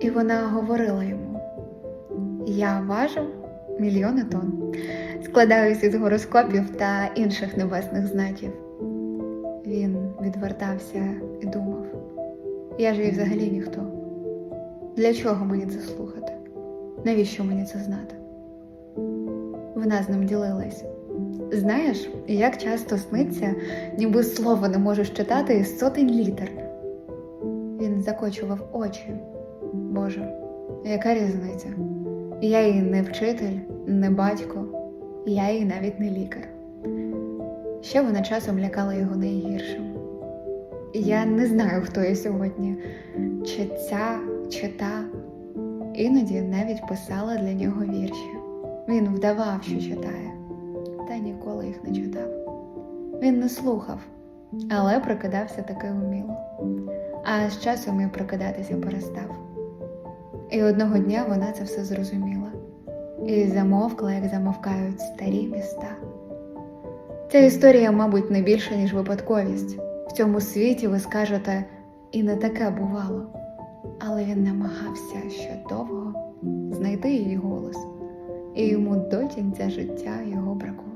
І вона говорила йому: Я важу мільйони тонн, складаюся із гороскопів та інших небесних знаків. Він відвертався і думав: я ж і взагалі ніхто. Для чого мені це слухати? Навіщо мені це знати? Вона з ним ділилась. Знаєш, як часто сниться, ніби слово не можеш читати із сотень літер. Він закочував очі. Боже, яка різниця? Я і не вчитель, не батько, я і навіть не лікар. Ще вона часом лякала його найгіршим. Я не знаю, хто я сьогодні, чи ця, чи та. Іноді навіть писала для нього вірші. Він вдавав, що читає, та ніколи їх не читав. Він не слухав, але прокидався таки уміло. А з часом і прокидатися перестав. І одного дня вона це все зрозуміла і замовкла, як замовкають старі міста. Ця історія, мабуть, не більше, ніж випадковість. В цьому світі ви скажете, і не таке бувало. Але він намагався ще довго знайти її голос, і йому до кінця життя його бракувало.